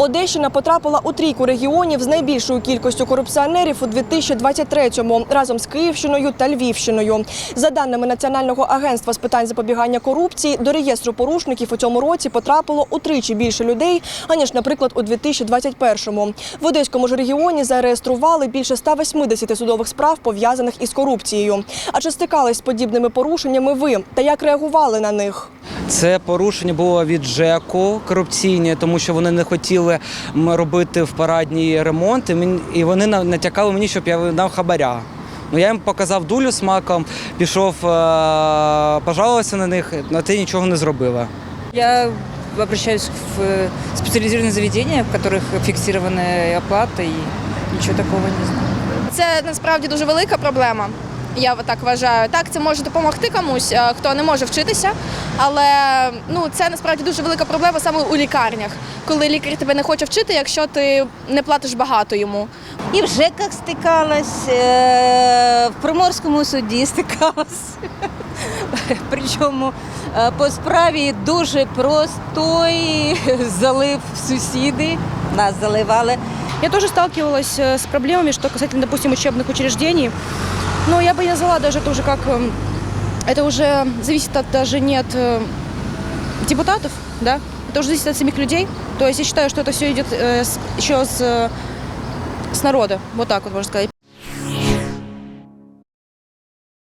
Одещина потрапила у трійку регіонів з найбільшою кількістю корупціонерів у 2023-му разом з Київщиною та Львівщиною. За даними Національного агентства з питань запобігання корупції, до реєстру порушників у цьому році потрапило утричі більше людей аніж, наприклад, у 2021-му. В Одеському ж регіоні зареєстрували більше 180 судових справ пов'язаних із корупцією. А чи стикались з подібними порушеннями ви та як реагували на них? Це порушення було від ЖЕКу корупційні, тому що вони не хотіли м, робити в парадній ремонт, і мен- і вони на- натякали мені, щоб я дав хабаря. Ну, я їм показав дулю з маком, пішов, е, пожалувався на них, на те нічого не зробили. Я обращаюсь в э, специализированные заведения, в которых фиксированы оплаты, и ничего такого не знаю. Це насправді дуже велика проблема. Я так вважаю. Так, це може допомогти комусь, е, хто не може вчитися, але ну це насправді дуже велика проблема саме у лікарнях, коли лікар тебе не хоче вчити, якщо ти не платиш багато йому. І в ЖЕКах стикалась, е, в Приморському суді стикалась. Причому е, по справі дуже простой залив сусіди, нас заливали. Я тоже сталкивалась э, с проблемами, что касательно, допустим, учебных учреждений. Но я бы не назвала даже это уже как... эм, Это уже зависит от даже не от э, депутатов, да? Это уже зависит от самих людей. То есть я считаю, что это все идет э, еще с, э, с народа. Вот так вот можно сказать.